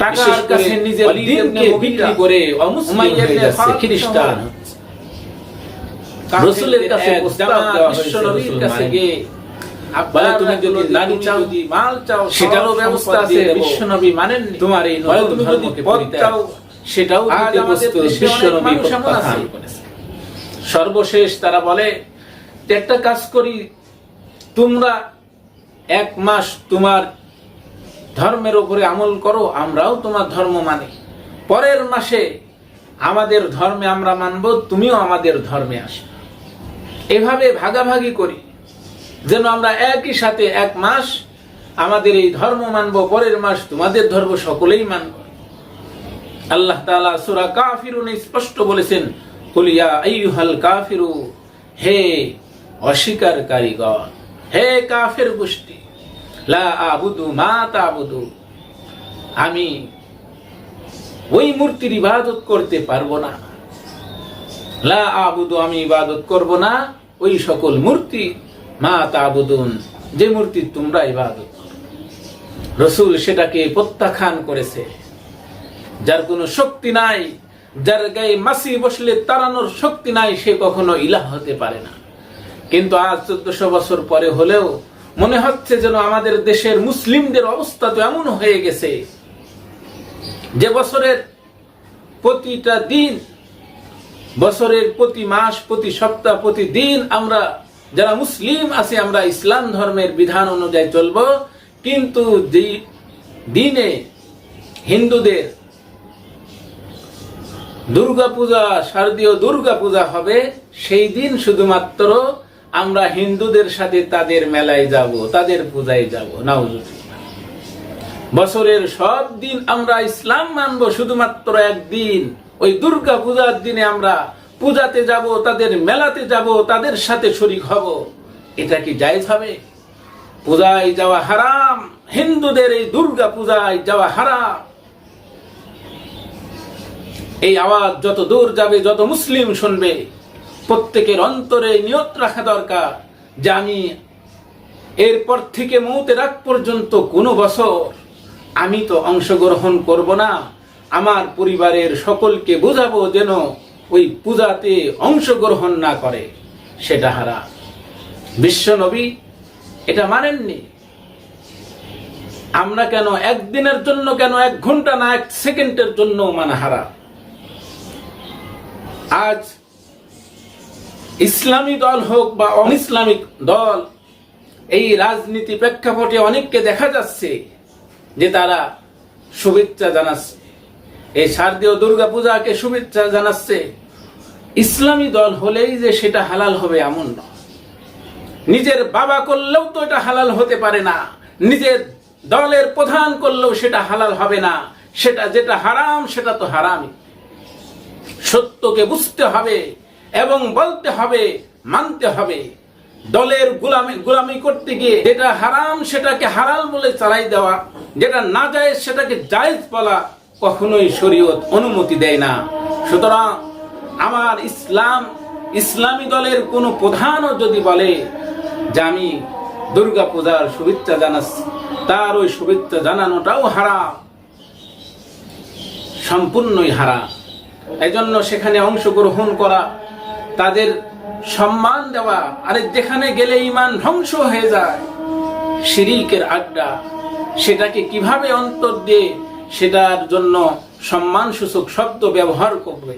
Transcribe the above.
টাকার কাছে নিজের দিনকে বিক্রি করে খ্রিস্টান। রসুলের কাছে প্রস্তাব দেওয়া বিশ্বনবীর কাছে গিয়ে তুমি যদি নারী চাও মাল চাও সেটারও ব্যবস্থা আছে বিশ্বনবী মানেন তোমার এই তুমি যদি পদ চাও সেটাও দিতে প্রস্তুত বিশ্বনবী প্রত্যাখ্যান সর্বশেষ তারা বলে একটা কাজ করি তোমরা এক মাস তোমার ধর্মের উপরে আমল করো, আমরাও তোমার ধর্ম মানি। পরের মাসে আমাদের ধর্মে আমরা মানব, তুমিও আমাদের ধর্মে আসবে। এভাবে ভাগাভাগি করি, যেন আমরা একই সাথে এক মাস আমাদের এই ধর্ম মানব, পরের মাস তোমাদের ধর্ম সকলেই মানব। আল্লাহ তাআলা সূরা কাফিরুন স্পষ্ট বলেছেন কুলিয়া আইয়ুহাল কাফিরু, হে অস্বীকারীগণ, হে কাফের গোষ্ঠী লা মা আমি ওই মূর্তির ইবাদত করতে পারব না। লা আবুদু, আমি ইবাদত করব না। ওই সকল মূর্তি, মা তাবুদুন, যে মূর্তি তোমরা ইবাদত রসুল সেটাকে প্রত্যাখ্যান করেছে। যার কোনো শক্তি নাই, যার গায়ে মাসি বসলে তাড়ানোর শক্তি নাই, সে কখনো ইলাহ হতে পারে না। কিন্তু আজ চোদ্দশো বছর পরে হলেও মনে হচ্ছে যেন আমাদের দেশের মুসলিমদের অবস্থা তো এমন হয়ে গেছে। যে বছরের প্রতিটা দিন, বছরের প্রতি মাস, প্রতি সপ্তাহ, প্রতি দিন আমরা, যারা মুসলিম আছি, আমরা ইসলাম ধর্মের বিধান অনুযায়ী চলব। কিন্তু দিনে হিন্দুদের দুর্গা পূজা শারদীয় দুর্গা পূজা হবে, সেই দিন শুধুমাত্র আমরা হিন্দুদের সাথে তাদের মেলায় যাব, তাদের পূজায় যাব, নাউজুবিল্লাহ। বছরের সব দিন আমরা ইসলাম মানব, শুধুমাত্র একদিন। ওই দুর্গা পূজার দিনে আমরা পূজাতে যাব, তাদের মেলাতে যাব, তাদের সাথে শরিক হব। এটা কি জায়েজ হবে? পূজায় যাওয়া হারাম, হিন্দুদের এই দুর্গা পূজায় যাওয়া হারাম। এই আওয়াজ যত দূর যাবে, যত মুসলিম শুনবে প্রত্যেকের অন্তরে নিয়ত রাখা দরকার যে আমি এরপর থেকে মৌতের আগ পর্যন্ত কোনো বছর আমি তো অংশগ্রহণ করব না। আমার পরিবারের সকলকে বোঝাবো যেন ওই পূজাতে অংশগ্রহণ না করে। সেটা হারা বিশ্ব নবী এটা মানেননি। আমরা কেন একদিনের জন্য কেন এক ঘণ্টা না এক সেকেন্ডের জন্য মানা হারা আজ ইসলামী দল হোক বা অন ইসলামিক দল, এই রাজনীতি প্রেক্ষাপটে অনেককে দেখা যাচ্ছে যে তারা শুভেচ্ছা জানাচ্ছে। এই শারদীয় দুর্গা পূজাকে শুভেচ্ছা জানাচ্ছে। ইসলামী দল হলেই যে সেটা হালাল হবে এমন নয় নিজের বাবা করলেও তো এটা হালাল হতে পারে না। নিজের দলের প্রধান করলেও সেটা হালাল হবে না। সেটা যেটা হারাম, সেটা তো হারামই। সত্যকে বুঝতে হবে। এবং বলতে হবে, মানতে হবে, দলের গোলামি গোলামি করতে গিয়ে যেটা হারাম সেটাকে হারাল বলে চালাই দেওয়া, যেটা না যায় সেটাকে জায়েজ বলা কখনোই শরীয়ত অনুমতি দেয় না। সুতরাং আমার ইসলাম, ইসলামী দলের কোনো প্রধানও যদি বলে যে আমি দুর্গা পূজার শুভেচ্ছা জানাচ্ছি, তার ওই শুভেচ্ছা জানানোটাও হারা সম্পূর্ণই হারা এজন্য সেখানে অংশগ্রহণ করা তাদের সম্মান দেওয়া, আরে যেখানে গেলে ইমান ধ্বংস হয়ে যায়, শিরিকের আড্ডা, সেটাকে কীভাবে অন্তর দিয়ে সেটার জন্য সম্মানসূচক শব্দ ব্যবহার করবে?